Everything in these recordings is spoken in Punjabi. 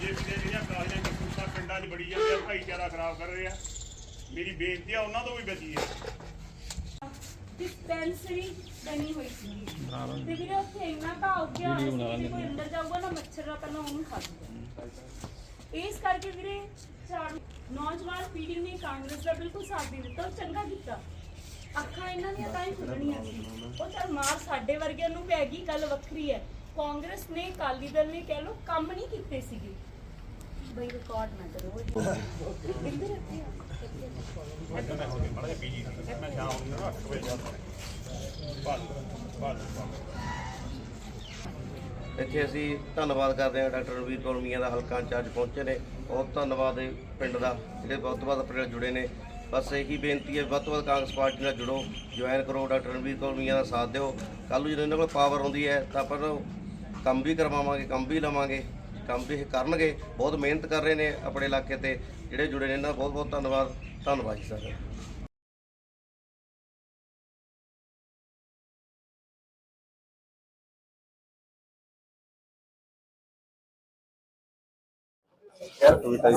ਬੀਜੇਪੀ ਦੇ ਜਿਹੜੀਆਂ ਕਾਲੀਆਂ ਕਰਤੂਤਾਂ ਪਿੰਡਾਂ 'ਚ ਬੜੀ ਜਾਂਦੇ ਆ ਭਾਈਚਾਰਾ ਖਰਾਬ ਕਰ ਰਹੇ ਆ ਮੇਰੀ ਬੇਨਤੀ ਆ ਉਹਨਾਂ ਤੋਂ ਵੀ ਬਚੀਏ। ਡਿਸਪੈਂਸਰੀ ਬਣੀ ਹੋਈ ਸੀ। ਤੇ ਵੀਰੇ ਉੱਥੇ ਇੰਨਾ ਘਾਹ ਉੱਗਿਆ ਹੋਇਆ ਸੀ ਕਿ ਕੋਈ ਅੰਦਰ ਜਾਊਗਾ ਨਾ ਮੱਛਰ ਦਾ ਪਹਿਲਾਂ ਉਹਨੂੰ ਖਾ ਦੂਗਾ ਇਸ ਕਰਕੇ ਵੀਰੇ ਝਾੜੂ ਨੌਜਵਾਨ ਪੀੜ੍ਹੀ ਨੇ ਕਾਂਗਰਸ ਦਾ ਬਿਲਕੁਲ ਸਾਥ ਦੇ ਦਿੱਤਾ ਉਹ ਚੰਗਾ ਕੀਤਾ। ਅੱਖਾਂ ਇਹਨਾਂ ਦੀਆਂ ਤਾਂ ਹੀ ਖੁੱਲਣੀਆਂ ਸੀ। ਉਹ ਚਲ ਮਾਰ ਸਾਡੇ ਵਰਗਿਆਂ ਨੂੰ ਪੈ ਗਈ ਗੱਲ ਵੱਖਰੀ ਹੈ। ਕਾਂਗਰਸ ਨੇ ਅਕਾਲੀ ਦਲ ਨੇ ਕਹਿ ਲੋ ਕੰਮ ਨਹੀਂ ਕੀਤੇ ਸੀਗੇ। ਬਈ ਰਿਕਾਰਡ ਨਾ ਕਰੋ ਇੱਧਰ ਇੱਥੇ ਆ ਮੈਂ ਬੜਾ ਬੀਜੀ ਮੈਂ ਸ਼ਾਮ ਨੂੰ 8 ਵਜੇ ਜਾਂਦਾ ਬਾਅਦ ਬਾਅਦ ਇੱਥੇ ਅਸੀਂ ਧੰਨਵਾਦ ਕਰਦੇ ਹਾਂ ਡਾਕਟਰ ਰਵੀਰ ਕੌਰ ਮੀਆਂ ਦਾ ਹਲਕਾ ਇੰਚਾਰਜ ਪਹੁੰਚੇ ਨੇ। ਬਹੁਤ ਧੰਨਵਾਦ ਹੈ ਪਿੰਡ ਦਾ, ਜਿਹੜੇ ਬਹੁਤ ਵੱਧ ਆਪਣੇ ਨਾਲ ਜੁੜੇ ਨੇ। ਬਸ ਇਹੀ ਬੇਨਤੀ ਹੈ, ਵੱਧ ਤੋਂ ਵੱਧ ਕਾਂਗਰਸ ਪਾਰਟੀ ਨਾਲ ਜੁੜੋ, ਜੁਆਇਨ ਕਰੋ, ਡਾਕਟਰ ਰਵੀਰ ਕੌਰ ਮੀਆਂ ਦਾ ਸਾਥ ਦਿਓ। ਕੱਲ੍ਹ ਨੂੰ ਜਦੋਂ ਇਹਨਾਂ ਕੋਲ ਪਾਵਰ ਆਉਂਦੀ ਹੈ, ਤਾਂ ਆਪਾਂ ਕੰਮ ਵੀ ਕਰਵਾਵਾਂਗੇ, ਕੰਮ ਵੀ ਲਵਾਂਗੇ। ਕੰਮ ਵੀ ਇਹ ਕਰਨਗੇ ਬਹੁਤ ਮਿਹਨਤ ਕਰ ਰਹੇ ਨੇ ਆਪਣੇ ਇਲਾਕੇ ਤੇ ਜਿਹੜੇ ਜੁੜੇ ਨੇ ਇਹਨਾਂ ਦਾ ਬਹੁਤ ਬਹੁਤ ਧੰਨਵਾਦ ਧੰਨਵਾਦ ਜੀ ਸਰ ਯਾਰ ਕਵਿਤਾ ਜੀ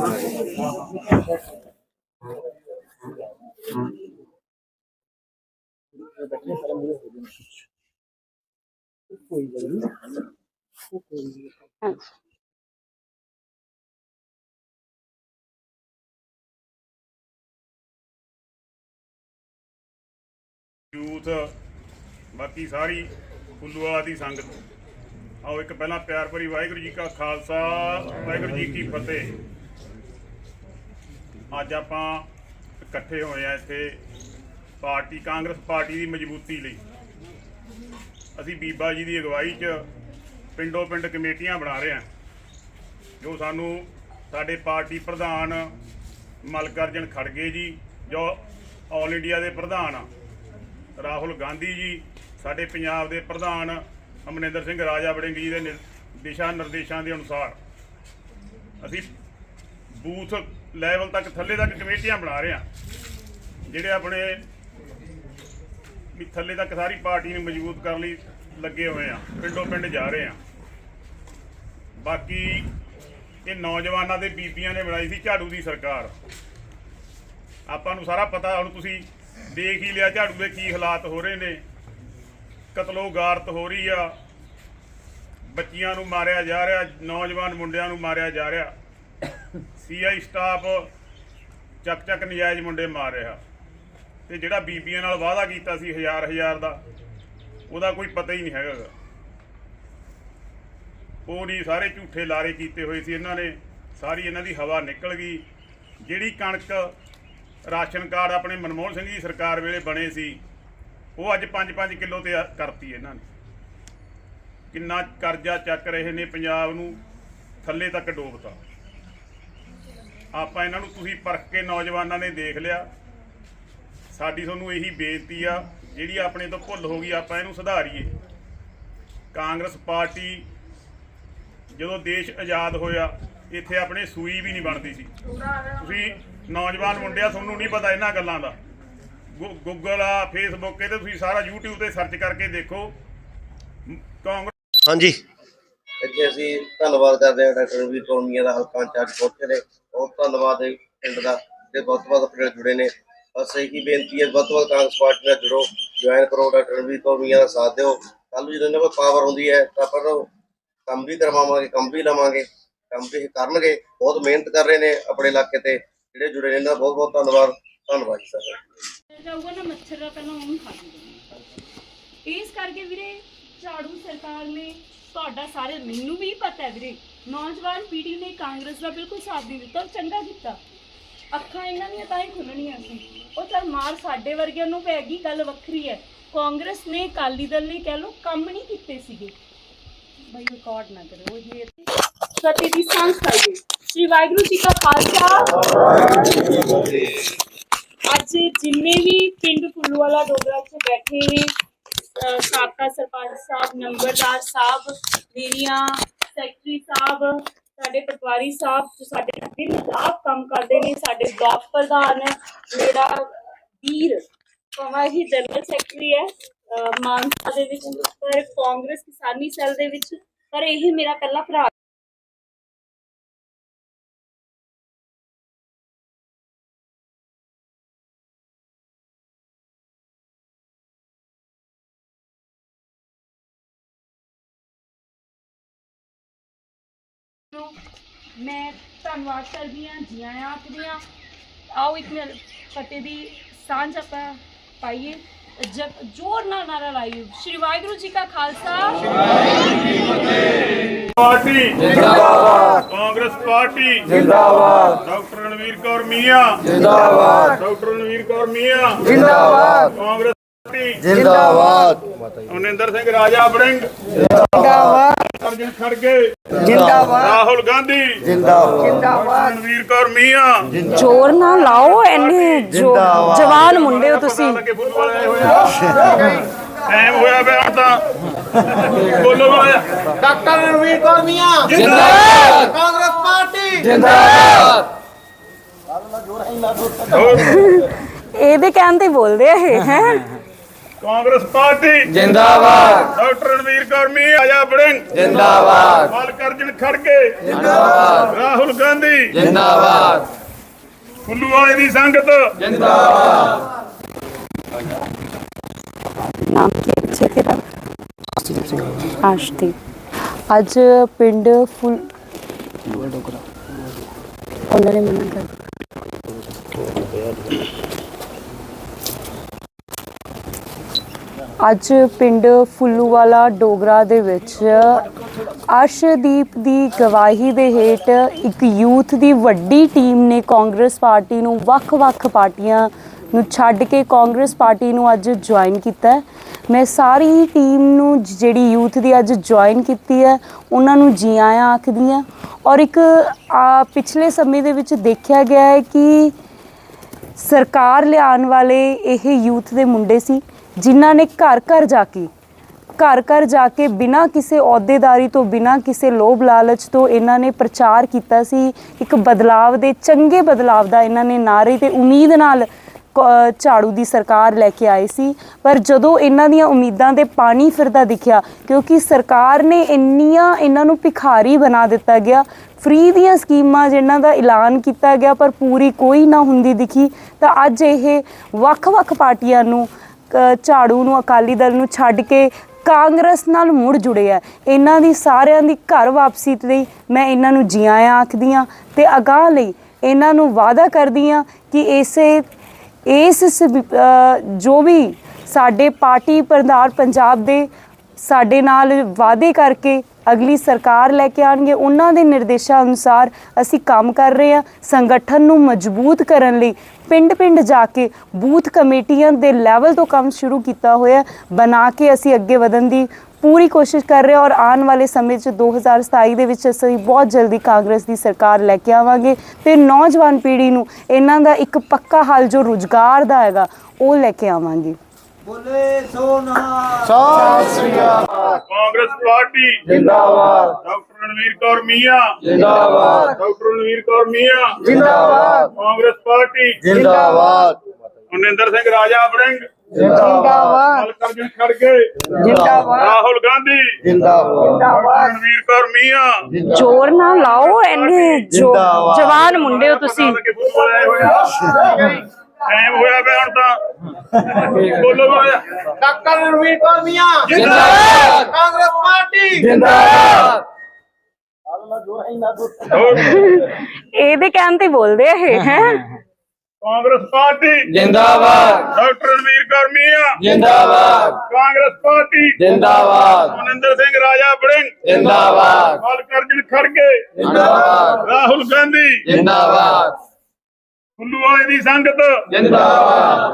ਯੂਥ ਬਾਕੀ ਸਾਰੀ ਫੁੱਲੂਆ ਦੀ ਸੰਗਤ। ਆਓ ਇੱਕ ਪਹਿਲਾਂ ਪਿਆਰ ਭਰੀ ਵਾਹਿਗੁਰੂ ਜੀ ਕਾ ਖਾਲਸਾ, ਵਾਹਿਗੁਰੂ ਜੀ ਕੀ ਫਤਿਹ। ਅੱਜ ਆਪਾਂ ਇਕੱਠੇ ਹੋਏ ਆ ਇੱਥੇ ਪਾਰਟੀ, ਕਾਂਗਰਸ ਪਾਰਟੀ ਦੀ ਮਜ਼ਬੂਤੀ ਲਈ। ਅਸੀਂ ਬੀਬਾ ਜੀ ਦੀ ਅਗਵਾਈ 'ਚ ਪਿੰਡੋ ਪਿੰਡ ਕਮੇਟੀਆਂ ਬਣਾ ਰਹੇ ਹਾਂ ਜੋ ਸਾਨੂੰ ਸਾਡੇ ਪਾਰਟੀ ਪ੍ਰਧਾਨ ਮਲਕ ਅਰਜਨ ਖੜਗੇ ਜੀ, ਜੋ ਆਲ ਇੰਡੀਆ ਦੇ ਪ੍ਰਧਾਨ ਆ। ਰਾਹੁਲ ਗਾਂਧੀ ਜੀ, ਸਾਡੇ ਪੰਜਾਬ ਦੇ ਪ੍ਰਧਾਨ ਅਮਰਿੰਦਰ ਸਿੰਘ ਰਾਜਾ ਵੜਿੰਗ ਜੀ ਦੇ ਨਿਰ- ਦਿਸ਼ਾ ਨਿਰਦੇਸ਼ਾਂ ਦੇ ਅਨੁਸਾਰ ਅਸੀਂ ਬੂਥ ਲੈਵਲ ਤੱਕ, ਥੱਲੇ ਤੱਕ ਕਮੇਟੀਆਂ ਬਣਾ ਰਹੇ ਹਾਂ। ਜਿਹੜੇ ਆਪਣੇ ਵੀ ਥੱਲੇ ਤੱਕ ਸਾਰੀ ਪਾਰਟੀ ਨੂੰ ਮਜ਼ਬੂਤ ਕਰਨ ਲਈ ਲੱਗੇ ਹੋਏ ਆ ਪਿੰਡੋਂ ਪਿੰਡ ਜਾ ਰਹੇ ਆ ਬਾਕੀ ਇਹ ਨੌਜਵਾਨਾਂ ਦੇ ਬੀਬੀਆਂ ਨੇ ਬਣਾਈ ਸੀ ਝਾੜੂ ਦੀ ਸਰਕਾਰ। ਆਪਾਂ ਨੂੰ ਸਾਰਾ ਪਤਾ, ਹੁਣ ਤੁਸੀਂ ਦੇਖ ਹੀ ਲਿਆ ਝਾੜੂ ਦੇ ਕੀ ਹਾਲਾਤ ਹੋ ਰਹੇ ਨੇ। ਕਤਲੋ ਗਾਰਤ ਹੋ ਰਹੀ ਆ। ਬੱਚੀਆਂ ਨੂੰ ਮਾਰਿਆ ਜਾ ਰਿਹਾ, ਨੌਜਵਾਨ ਮੁੰਡਿਆਂ ਨੂੰ ਮਾਰਿਆ ਜਾ ਰਿਹਾ। ਸੀਆਈ ਸਟਾਫ ਚੱਕ ਚੱਕ ਨਜਾਇਜ਼ ਮੁੰਡੇ ਮਾਰ ਰਿਹਾ। ਤੇ ਜਿਹੜਾ ਬੀਬੀਆਂ ਨਾਲ ਵਾਅਦਾ ਕੀਤਾ ਸੀ ਹਜ਼ਾਰ ਹਜ਼ਾਰ ਦਾ, ਉਹਦਾ ਕੋਈ ਪਤਾ ਹੀ ਨਹੀਂ ਹੈਗਾ ਉਹ ਨਹੀਂ, ਸਾਰੇ ਝੂਠੇ ਲਾਰੇ ਕੀਤੇ ਹੋਏ ਸੀ ਇਹਨਾਂ ਨੇ। ਸਾਰੀ ਇਹਨਾਂ ਦੀ ਹਵਾ ਨਿਕਲ ਗਈ। ਜਿਹੜੀ ਕਣਕ ਰਾਸ਼ਨ ਕਾਰਡ ਆਪਣੇ ਮਨਮੋਹਨ ਸਿੰਘ ਜੀ ਸਰਕਾਰ ਵੇਲੇ ਬਣੇ ਸੀ। ਉਹ ਅੱਜ 5-5 ਕਿਲੋ ਤੇ ਕਰਤੀ ਇਹਨਾਂ ਨੇ। ਕਿੰਨਾ ਕਰਜ਼ਾ ਚੱਕ ਰਹੇ ਨੇ ਪੰਜਾਬ ਨੂੰ, ਥੱਲੇ ਤੱਕ ਡੋਬਤਾ। ਆਪਾਂ ਇਹਨਾਂ ਨੂੰ ਤੁਸੀਂ ਪਰਖ ਕੇ ਨੌਜਵਾਨਾਂ ਨੇ ਦੇਖ ਲਿਆ। ਸਾਡੀ ਤੁਹਾਨੂੰ ਇਹੀ ਬੇਨਤੀ ਆ, ਜਿਹੜੀ ਆਪਣੇ ਤੋਂ ਭੁੱਲ ਹੋ ਗਈ, ਆਪਾਂ ਇਹਨੂੰ ਸੁਧਾਰੀਏ। ਕਾਂਗਰਸ ਪਾਰਟੀ ਜਦੋਂ ਦੇਸ਼ ਆਜ਼ਾਦ ਹੋਇਆ, ਇੱਥੇ ਆਪਣੇ ਸੂਈ ਵੀ ਨਹੀਂ ਬਣਦੀ ਸੀ। ਤੁਸੀਂ ਨੌਜਵਾਨ ਮੁੰਡਿਆ ਤੁਹਾਨੂੰ ਨਹੀਂ ਪਤਾ ਇਹਨਾਂ ਗੱਲਾਂ ਦਾ। ਗੂਗਲ ਆ ਫੇਸਬੁੱਕ ਤੇ ਤੁਸੀਂ ਸਾਰਾ YouTube ਤੇ ਸਰਚ ਕਰਕੇ ਦੇਖੋ। ਕਾਂਗਰਸ ਹਾਂਜੀ। ਇੱਥੇ ਅਸੀਂ ਧੰਨਵਾਦ ਕਰਦੇ ਹਾਂ ਡਾਕਟਰ ਰਵੀਰ ਕੌਰ ਮੀਆਂ ਦਾ ਹਲਕਾ ਇੰਚਾਰਜ ਪਹੁੰਚੇ ਨੇ। ਬਹੁਤ ਧੰਨਵਾਦ ਹੈ ਪਿੰਡ ਦਾ ਤੇ ਬਹੁਤ ਬਹੁਤ ਆਪਣੇ ਜੁੜੇ ਨੇ। ਬਸ ਇਹੀ ਬੇਨਤੀ ਹੈ ਵੱਧ ਤੋਂ ਵੱਧ ਕਾਂਗਰਸ ਪਾਰਟੀ ਨਾਲ ਜੁੜੋ ਜੁਆਇਨ ਕਰੋ ਡਾਕਟਰ ਰਵੀਰ ਕੌਰ ਮੀਆਂ ਦਾ ਸਾਥ ਦਿਓ। ਕੱਲ੍ਹ ਨੂੰ ਜਦੋਂ ਇਹਨਾਂ ਕੋਲ ਪਾਵਰ ਆਉਂਦੀ ਹੈ ਤਾਂ ਆਪਾਂ ਨੂੰ ਕੰਮ ਵੀ ਕਰਵਾਵਾਂਗੇ ਕੰਮ ਵੀ ਲਵਾਂਗੇ ਕੰਮ ਵੀ ਕਰਨਗੇ। ਬਹੁਤ ਮਿਹਨਤ ਕਰ ਰਹੇ ਨੇ ਆਪਣੇ ਇਲਾਕੇ ਤੇ। ਜਿਹੜੇ ਜੁੜੇ ਨੇ ਇਹਨਾਂ ਦਾ ਬਹੁਤ ਬਹੁਤ ਧੰਨਵਾਦ ਧੰਨਵਾਦ ਜੀ ਸਰ ਜਾਊਗਾ ਨਾ ਮੱਛਰ ਦਾ, ਪਹਿਲਾਂ ਉਹਨੂੰ ਖਾ ਦੂਗਾ ਇਸ ਕਰਕੇ ਵੀਰੇ, ਝਾੜੂ ਸਰਕਾਰ ਨੇ ਤੁਹਾਡਾ ਸਾਰੇ, ਮੈਨੂੰ ਵੀ ਪਤਾ ਹੈ ਵੀਰੇ, ਨੌਜਵਾਨ ਪੀੜ੍ਹੀ ਨੇ ਕਾਂਗਰਸ ਦਾ ਬਿਲਕੁਲ ਸਾਥ ਨਹੀਂ ਦਿੱਤਾ, ਉਹ ਚੰਗਾ ਕੀਤਾ। ਅੱਖਾਂ ਇਹਨਾਂ ਦੀਆਂ ਤਾਂ ਹੀ ਖੁੱਲਣੀਆਂ ਸੀ। ਉਹ ਚਲ ਮਾਰ ਸਾਡੇ ਵਰਗਿਆਂ ਨੂੰ ਪੈ ਗਈ, ਗੱਲ ਵੱਖਰੀ ਹੈ। ਕਾਂਗਰਸ ਨੇ, ਅਕਾਲੀ ਦਲ ਨੇ ਕਹਿ ਲੋ ਕੰਮ ਨਹੀਂ ਕੀਤੇ ਸੀਗੇ। ਬਈ ਰਿਕਾਰਡ ਨਾ ਕਰੋ ਇਹ ਸਤੀ ਦੀ ਸੰਸ ਕਰੀਏ ਸ੍ਰੀ ਵਾਹਿਗੁਰੂ ਜੀ ਕਾ ਖਾਲਸਾ। ਅੱਜ ਜਿੰਨੇ ਵੀ ਪਿੰਡ ਫੁੱਲੂਵਾਲਾ ਡੋਗਰਾ ਚ ਬੈਠੇ ਨੇ ਸਾਬਕਾ ਸਰਪੰਚ ਸਾਹਿਬ, ਨੰਬਰਦਾਰ ਸਾਹਿਬ ਮੇਰੀਆਂ ਸੈਕਟਰੀ ਸਾਹਿਬ, ਸਾਡੇ ਪਟਵਾਰੀ ਸਾਹਿਬ, ਜੋ ਸਾਡੇ ਦਿਨ ਰਾਤ ਕੰਮ ਕਰਦੇ ਨੇ, ਸਾਡੇ ਬਲਾਕ ਪ੍ਰਧਾਨ ਮੇਰਾ ਵੀਰ, ਭਾਵੇਂ ਹੀ ਜਨਰਲ ਸੈਕਟਰੀ ਹੈ ਮਾਨਸਾ ਦੇ ਵਿੱਚ, ਪਰ ਕਾਂਗਰਸ ਕਿਸਾਨੀ ਸੈੱਲ ਦੇ ਵਿੱਚ, ਪਰ ਇਹ ਮੇਰਾ ਪਹਿਲਾ ਭਰਾ ਮੈਂ ਧੰਨਵਾਦ ਕਰਦੀ ਹਾਂ ਜੀ ਆਇਆਂ ਆਖਦੀ ਹਾਂ। ਆਓ ਇੱਕ ਮਿੰਟ ਫਤਿਹ ਦੀ ਸਾਂਝ ਆਪਾਂ ਪਾਈਏ। ਜ- ਜ਼ੋਰ ਨਾਲ ਨਾਰਾ ਲਾਈਏ ਸ਼੍ਰੀ ਵਾਹਿਗੁਰੂ ਜੀ ਕਾ ਖਾਲਸਾ। ਪਾਰਟੀ ਜਿੰਦਾਬਾਦ। ਕਾਂਗਰਸ ਪਾਰਟੀ ਜਿੰਦਾਬਾਦ। ਡਾਕਟਰ ਰਣਵੀਰ ਕੌਰ ਮੀਆਂ। ਜਿੰਦਾਬਾਦ। ਡਾਕਟਰ ਰਣਵੀਰ ਕੌਰ ਮੀਆਂ। ਜਿੰਦਾਬਾਦ। ਕਾਂਗਰਸ ਪਾਰਟੀ ਜਿੰਦਾਬਾਦ। ਅਮਰਿੰਦਰ ਸਿੰਘ ਰਾਜਾ ਵੜਿੰਗ। ਜਿੰਦਾਬਾਦ। ਅਰਜਨ ਖੜਗੇ ਜਿੰਦਾਬਾਦ। ਰਾਹੁਲ ਗਾਂਧੀ। ਜਿੰਦਾਬਾਦ। ਰਣਵੀਰ ਕੌਰ ਮੀਆਂ। ਜ਼ੋਰ ਨਾਲ ਲਾਓ ਐਨੇ ਜਿੰਦਾਬਾਦ। ਜਵਾਨ ਮੁੰਡੇ ਹੋ ਤੁਸੀਂ। ਟਾਈਮ ਹੋਇਆ। ਪਿਆ ਤਾਂ। ਬੋਲੋ ਵਾਲਾ ਡਾਕਟਰ ਰਣਵੀਰ ਕੌਰ ਮੀਆਂ। ਜਿੰਦਾਬਾਦ। ਕਾਂਗਰਸ ਪਾਰਟੀ। ਇਹਦੇ ਕਹਿਣ ਤੇ ਬੋਲਦੇ ਆ ਇਹ ਹੈ? ਕਾਂਗਰਸ ਪਾਰਟੀ। ਜਿੰਦਾਬਾਦ। ਡਾਕਟਰ ਰਣਵੀਰ ਕੌਰ ਮੀਆਂ ਰਾਜਾ ਵੜਿੰਗ। ਜਿੰਦਾਬਾਦ। ਮਾਲਕ ਅਰਜਨ ਖੜਗੇ। ਜਿੰਦਾਬਾਦ। ਰਾਹੁਲ ਗਾਂਧੀ। ਜਿੰਦਾਬਾਦ। ਵਾਲੇ ਦੀ ਸੰਗਤ। ਨਾਮ ਕੀ ਤੇਰਾ? ਆਸ਼ਤੀ ਅੱਜ ਪਿੰਡ ਫੁੱਲ ਉਹਨਾਂ ਨੇ ਮਨਾ ਕਰ ਅੱਜ ਪਿੰਡ ਫੁੱਲੂਵਾਲਾ ਡੋਗਰਾ ਦੇ ਵਿੱਚ ਅਰਸ਼ਦੀਪ ਦੀ ਗਵਾਹੀ ਦੇ ਹੇਠ ਇੱਕ ਯੂਥ ਦੀ ਵੱਡੀ ਟੀਮ ਨੇ ਕਾਂਗਰਸ ਪਾਰਟੀ ਨੂੰ ਵੱਖ-ਵੱਖ ਪਾਰਟੀਆਂ ਨੂੰ ਛੱਡ ਕੇ ਕਾਂਗਰਸ ਪਾਰਟੀ ਨੂੰ ਅੱਜ ਜੁਆਇਨ ਕੀਤਾ ਹੈ। ਮੈਂ ਸਾਰੀ ਟੀਮ ਨੂੰ ਜਿਹੜੀ ਯੂਥ ਦੀ ਅੱਜ ਜੁਆਇਨ ਕੀਤੀ ਹੈ, ਉਹਨਾਂ ਨੂੰ ਜੀ ਆਇਆਂ ਆਖਦੀ ਹਾਂ ਔਰ ਇੱਕ ਪਿਛਲੇ ਸਮੇਂ ਦੇ ਵਿੱਚ ਦੇਖਿਆ ਗਿਆ ਹੈ ਕਿ ਸਰਕਾਰ ਲਿਆਉਣ ਵਾਲੇ ਇਹ ਯੂਥ ਦੇ ਮੁੰਡੇ ਸੀ ਜਿਨ੍ਹਾਂ ਨੇ ਘਰ ਘਰ ਜਾ ਕੇ, ਘਰ ਘਰ ਜਾ ਕੇ ਬਿਨਾਂ ਕਿਸੇ ਅਹੁਦੇਦਾਰੀ ਤੋਂ, ਬਿਨਾਂ ਕਿਸੇ ਲੋਭ ਲਾਲਚ ਤੋਂ ਇਹਨਾਂ ਨੇ ਪ੍ਰਚਾਰ ਕੀਤਾ ਸੀ। ਇੱਕ ਬਦਲਾਵ ਦੇ, ਚੰਗੇ ਬਦਲਾਵ ਦਾ ਇਹਨਾਂ ਨੇ ਨਾਰੇ ਤੇ ਉਮੀਦ ਨਾਲ ਕ- ਝਾੜੂ ਦੀ ਸਰਕਾਰ ਲੈ ਕੇ ਆਏ ਸੀ। ਪਰ ਜਦੋਂ ਇਹਨਾਂ ਦੀਆਂ ਉਮੀਦਾਂ ਦੇ ਪਾਣੀ ਫਿਰਦਾ ਦਿਖਿਆ, ਕਿਉਂਕਿ ਸਰਕਾਰ ਨੇ ਇੰਨੀਆਂ ਇਹਨਾਂ ਨੂੰ ਭਿਖਾਰੀ ਬਣਾ ਦਿੱਤਾ ਗਿਆ, ਫ੍ਰੀ ਦੀਆਂ ਸਕੀਮਾਂ ਜਿਨ੍ਹਾਂ ਦਾ ਐਲਾਨ ਕੀਤਾ ਗਿਆ, ਪਰ ਪੂਰੀ ਕੋਈ ਨਾ ਹੁੰਦੀ ਦਿਖੀ, ਤਾਂ ਅੱਜ ਇਹ ਵੱਖ-ਵੱਖ ਪਾਰਟੀਆਂ ਨੂੰ ਝਾੜੂ ਨੂੰ, ਅਕਾਲੀ ਦਲ ਨੂੰ ਛੱਡ ਕੇ ਕਾਂਗਰਸ ਨਾਲ ਮੁੜ ਜੁੜੇ ਆ। ਇਹਨਾਂ ਦੀ ਸਾਰਿਆਂ ਦੀ ਘਰ ਵਾਪਸੀ ਲਈ ਮੈਂ ਇਹਨਾਂ ਨੂੰ ਜੀ ਆਇਆਂ ਆਖਦੀ ਹਾਂ ਤੇ ਅਗਾਹ ਲਈ ਇਹਨਾਂ ਨੂੰ ਵਾਅਦਾ ਕਰਦੀ ਹਾਂ ਕਿ ਇਸੇ, ਇਸ ਜੋ ਵੀ ਸਾਡੇ ਪਾਰਟੀ ਪ੍ਰਧਾਨ ਪੰਜਾਬ ਦੇ ਸਾਡੇ ਨਾਲ ਵਾਅਦੇ ਕਰਕੇ ਅਗਲੀ ਸਰਕਾਰ ਲੈ ਕੇ ਆਣਗੇ ਉਹਨਾਂ ਦੇ ਨਿਰਦੇਸ਼ਾਂ ਅਨੁਸਾਰ ਅਸੀਂ ਕੰਮ ਕਰ ਰਹੇ ਹਾਂ, ਸੰਗਠਨ ਨੂੰ ਮਜ਼ਬੂਤ ਕਰਨ ਲਈ ਪਿੰਡ-ਪਿੰਡ ਜਾ ਕੇ ਬੂਥ ਕਮੇਟੀਆਂ ਦੇ ਲੈਵਲ ਤੋਂ ਕੰਮ ਸ਼ੁਰੂ ਕੀਤਾ ਹੋਇਆ ਬਣਾ ਕੇ ਅਸੀਂ ਅੱਗੇ ਵਧਣ ਦੀ ਪੂਰੀ ਕੋਸ਼ਿਸ਼ ਕਰ ਰਹੇ ਔਰ ਆਉਣ ਵਾਲੇ ਸਮੇਂ 'ਚ 2027 ਦੇ ਵਿੱਚ ਅਸੀਂ ਬਹੁਤ ਜਲਦੀ ਕਾਂਗਰਸ ਦੀ ਸਰਕਾਰ ਲੈ ਕੇ ਆਵਾਂਗੇ ਤੇ ਨੌਜਵਾਨ ਪੀੜ੍ਹੀ ਨੂੰ ਇਹਨਾਂ ਦਾ ਇੱਕ ਪੱਕਾ ਹੱਲ ਜੋ ਰੁਜ਼ਗਾਰ ਦਾ ਹੈਗਾ, ਉਹ ਲੈ ਕੇ ਆਵਾਂਗੇ। ਕਾਂਗਰਸ ਪਾਰਟੀ। ਜਿੰਦਾਬਾਦ। ਡਾਕਟਰ ਰਣਵੀਰ ਕੌਰ ਮੀਆਂ। ਜਿੰਦਾਬਾਦ। ਡਾਕਟਰ ਰਣਵੀਰ ਕੌਰ ਮੀਆਂ। ਜਿੰਦਾਬਾਦ। ਕਾਂਗਰਸ ਪਾਰਟੀ। ਜਿੰਦਾਬਾਦ। ਅਮਰਿੰਦਰ ਸਿੰਘ ਰਾਜਾ ਵੜਿੰਗ। ਜਿੰਦਾਬਾਦ। ਮਾਲਕ ਅਰਜਨ ਖੜਗੇ ਜਿੰਦਾਬਾਦ। ਰਾਹੁਲ ਗਾਂਧੀ। ਜਿੰਦਾਬਾਦ। ਰਣਵੀਰ ਕੌਰ ਮੀਆਂ। ਜ਼ੋਰ ਨਾ ਲਾਓ ਐਨੇ। ਜਵਾਨ ਮੁੰਡੇ ਹੋ ਤੁਸੀਂ। ਹੋਇਆ ਪਿਆ ਹੁਣ ਤਾਂ। ਬੋਲੋ ਵਾਲਾ ਡਾਕਟਰ ਰਣਵੀਰ ਕੌਰ ਮੀਆਂ। ਜਿੰਦਾਬਾਦ। ਕਾਂਗਰਸ ਪਾਰਟੀ। ਜਿੰਦਾਬਾਦ। ਇਹਦੇ ਕਹਿਣ ਤੇ ਬੋਲਦੇ ਆ ਇਹ ਹੈ? ਕਾਂਗਰਸ ਪਾਰਟੀ। ਜਿੰਦਾਬਾਦ। ਡਾਕਟਰ ਰਣਵੀਰ ਕੌਰ ਮੀਆਂ। ਜਿੰਦਾਬਾਦ। ਕਾਂਗਰਸ ਪਾਰਟੀ। ਜਿੰਦਾਬਾਦ। ਅਮਰਿੰਦਰ ਸਿੰਘ ਰਾਜਾ ਵੜਿੰਗ। ਜਿੰਦਾਬਾਦ। ਮਾਲਕ ਅਰਜਨ ਖੜਗੇ। ਜਿੰਦਾਬਾਦ। ਰਾਹੁਲ ਗਾਂਧੀ। ਜਿੰਦਾਬਾਦ। ਫੁੱਲੂ ਵਾਲੇ ਦੀ ਸੰਗਤ। ਜਿੰਦਾਬਾਦ।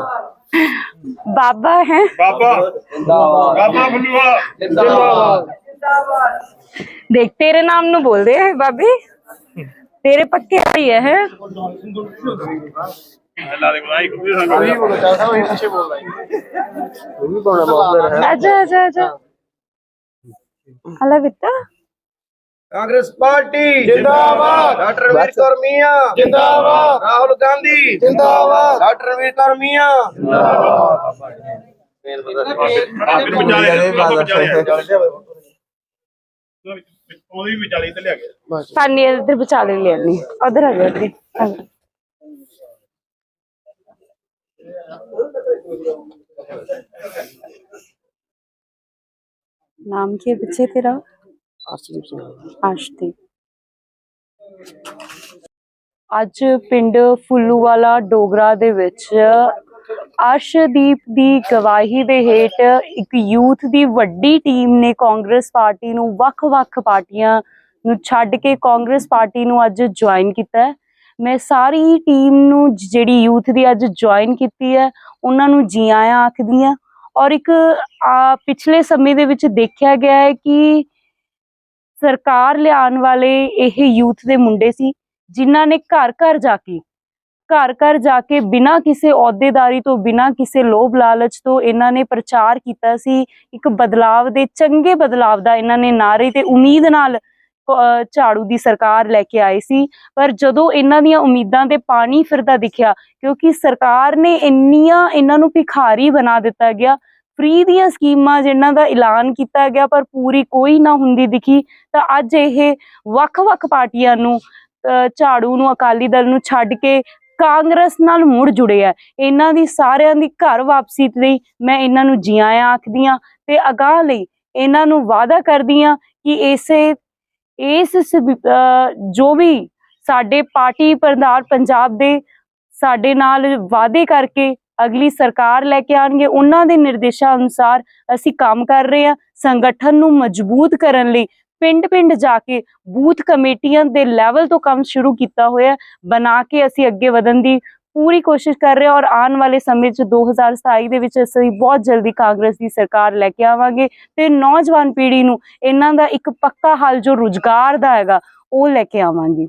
ਬਾਬਾ ਹੈ। ਬਾਬਾ। ਜਿੰਦਾਬਾਦ। ਬਾਬਾ ਫੁੱਲੂਆ ਜਿੰਦਾਬਾਦ। ਦੇਖ ਤੇਰੇ ਨਾਮ ਨੂੰ ਬੋਲਦੇ ਆ ਬਾਬੀ। ਤੇਰੇ ਪੱਕੇ ਆਈ ਹੈ ਹੈਂ? ਅੱਲਾ ਦੇ ਬੁਲਾਈ। ਖੁਦ ਸੰਗਤ ਆਜਾ ਆਜਾ ਆਜਾ ਹਲਾ ਬਿੱਟਾ ਕਾਂਗਰਸ ਪਾਰਟੀ। ਜਿੰਦਾਬਾਦ। ਡਾਕਟਰ ਰਣਵੀਰ ਕੌਰ ਮੀਆਂ। ਜਿੰਦਾਬਾਦ। ਰਾਹੁਲ ਗਾਂਧੀ। ਜਿੰਦਾਬਾਦ। ਡਾਕਟਰ ਰਣਵੀਰ ਕੌਰ ਮੀਆਂ। ਬਾਬੇ ਨੂੰ ਵਿਚਾਲੇ ਬਾਬਾ ਵਿਚਾਲੇ ਉਹਦੀ ਵਿਚਾਲੇ ਤੇ ਲਿਆ ਗਿਆ ਪਾਣੀ ਇਧਰ ਬਚਾ ਲੈ ਲੈਣੀ ਉਧਰ ਆ ਜਾ ਇੱਧਰ। ਆ ਜਾ। ਨਾਮ ਕੀ ਬੱਚੇ ਤੇਰਾ? ਅਰਸ਼ਦੀਪ ਸਿੰਘ ਆਸ਼ਤੀ। ਅੱਜ ਪਿੰਡ ਫੁੱਲੂਵਾਲਾ ਡੋਗਰਾ ਦੇ ਵਿੱਚ ਅਰਸ਼ਦੀਪ ਦੀ ਗਵਾਹੀ ਦੇ ਹੇਠ ਇੱਕ ਯੂਥ ਦੀ ਵੱਡੀ ਟੀਮ ਨੇ ਕਾਂਗਰਸ ਪਾਰਟੀ ਨੂੰ ਵੱਖ-ਵੱਖ ਪਾਰਟੀਆਂ ਨੂੰ ਛੱਡ ਕੇ ਕਾਂਗਰਸ ਪਾਰਟੀ ਨੂੰ ਅੱਜ ਜੁਆਇਨ ਕੀਤਾ ਹੈ। ਮੈਂ ਸਾਰੀ ਟੀਮ ਨੂੰ ਜਿਹੜੀ ਯੂਥ ਦੀ ਅੱਜ ਜੁਆਇਨ ਕੀਤੀ ਹੈ, ਉਹਨਾਂ ਨੂੰ ਜੀ ਆਇਆਂ ਆਖਦੀ ਹਾਂ ਔਰ ਇੱਕ ਪਿਛਲੇ ਸਮੇਂ ਦੇ ਵਿੱਚ ਦੇਖਿਆ ਗਿਆ ਹੈ ਕਿ ਸਰਕਾਰ ਲਿਆਉਣ ਵਾਲੇ ਇਹ ਯੂਥ ਦੇ ਮੁੰਡੇ ਸੀ, ਜਿਨ੍ਹਾਂ ਨੇ ਘਰ ਘਰ ਜਾ ਕੇ, ਘਰ ਘਰ ਜਾ ਕੇ ਬਿਨਾਂ ਕਿਸੇ ਅਹੁਦੇਦਾਰੀ ਤੋਂ, ਬਿਨਾਂ ਕਿਸੇ ਲੋਭ ਲਾਲਚ ਤੋਂ ਇਹਨਾਂ ਨੇ ਪ੍ਰਚਾਰ ਕੀਤਾ ਸੀ। ਇੱਕ ਬਦਲਾਵ ਦੇ, ਚੰਗੇ ਬਦਲਾਵ ਦਾ ਇਹਨਾਂ ਨੇ ਨਾਰੇ ਤੇ ਉਮੀਦ ਨਾਲ ਝਾੜੂ ਦੀ ਸਰਕਾਰ ਲੈ ਕੇ ਆਏ ਸੀ। ਪਰ ਜਦੋਂ ਇਹਨਾਂ ਦੀਆਂ ਉਮੀਦਾਂ ਤੇ ਪਾਣੀ ਫਿਰਦਾ ਦਿਖਿਆ, ਕਿਉਂਕਿ ਸਰਕਾਰ ਨੇ ਇੰਨੀਆਂ ਇਹਨਾਂ ਨੂੰ ਭਿਖਾਰੀ ਬਣਾ ਦਿੱਤਾ ਗਿਆ ਫ੍ਰੀ ਦੀਆਂ ਸਕੀਮਾਂ ਜਿਨ੍ਹਾਂ ਦਾ ਐਲਾਨ ਕੀਤਾ ਗਿਆ, ਪਰ ਪੂਰੀ ਕੋਈ ਨਾ ਹੁੰਦੀ ਦਿਖੀ, ਤਾਂ ਅੱਜ ਇਹ ਵੱਖ-ਵੱਖ ਪਾਰਟੀਆਂ ਨੂੰ ਝਾੜੂ ਨੂੰ, ਅਕਾਲੀ ਦਲ ਨੂੰ ਛੱਡ ਕੇ ਕਾਂਗਰਸ ਨਾਲ ਮੁੜ ਜੁੜੇ ਆ। ਇਹਨਾਂ ਦੀ ਸਾਰਿਆਂ ਦੀ ਘਰ ਵਾਪਸੀ ਲਈ ਮੈਂ ਇਹਨਾਂ ਨੂੰ ਜੀ ਆਇਆਂ ਆਖਦੀ ਹਾਂ ਤੇ ਅਗਾਹ ਲਈ ਇਹਨਾਂ ਨੂੰ ਵਾਅਦਾ ਕਰਦੀ ਹਾਂ ਕਿ ਇਸੇ, ਇਸ ਜੋ ਵੀ ਸਾਡੇ ਪਾਰਟੀ ਪ੍ਰਧਾਨ ਪੰਜਾਬ ਦੇ ਸਾਡੇ ਨਾਲ ਵਾਅਦੇ ਕਰਕੇ ਅਗਲੀ ਸਰਕਾਰ ਲੈ ਕੇ ਆਣਗੇ ਉਹਨਾਂ ਦੇ ਨਿਰਦੇਸ਼ਾਂ ਅਨੁਸਾਰ ਅਸੀਂ ਕੰਮ ਕਰ ਰਹੇ ਹਾਂ, ਸੰਗਠਨ ਨੂੰ ਮਜ਼ਬੂਤ ਕਰਨ ਲਈ ਪਿੰਡ-ਪਿੰਡ ਜਾ ਕੇ ਬੂਥ ਕਮੇਟੀਆਂ ਦੇ ਲੈਵਲ ਤੋਂ ਕੰਮ ਸ਼ੁਰੂ ਕੀਤਾ ਹੋਇਆ ਬਣਾ ਕੇ ਅਸੀਂ ਅੱਗੇ ਵਧਣ ਦੀ ਪੂਰੀ ਕੋਸ਼ਿਸ਼ ਕਰ ਰਹੇ ਹਾਂ ਔਰ ਆਉਣ ਵਾਲੇ ਸਮੇਂ 'ਚ 2027 ਦੇ ਵਿੱਚ ਅਸੀਂ ਬਹੁਤ ਜਲਦੀ ਕਾਂਗਰਸ ਦੀ ਸਰਕਾਰ ਲੈ ਕੇ ਆਵਾਂਗੇ ਤੇ ਨੌਜਵਾਨ ਪੀੜ੍ਹੀ ਨੂੰ ਇਹਨਾਂ ਦਾ ਇੱਕ ਪੱਕਾ ਹੱਲ ਜੋ ਰੁਜ਼ਗਾਰ ਦਾ ਹੈਗਾ, ਉਹ ਲੈ ਕੇ ਆਵਾਂਗੇ।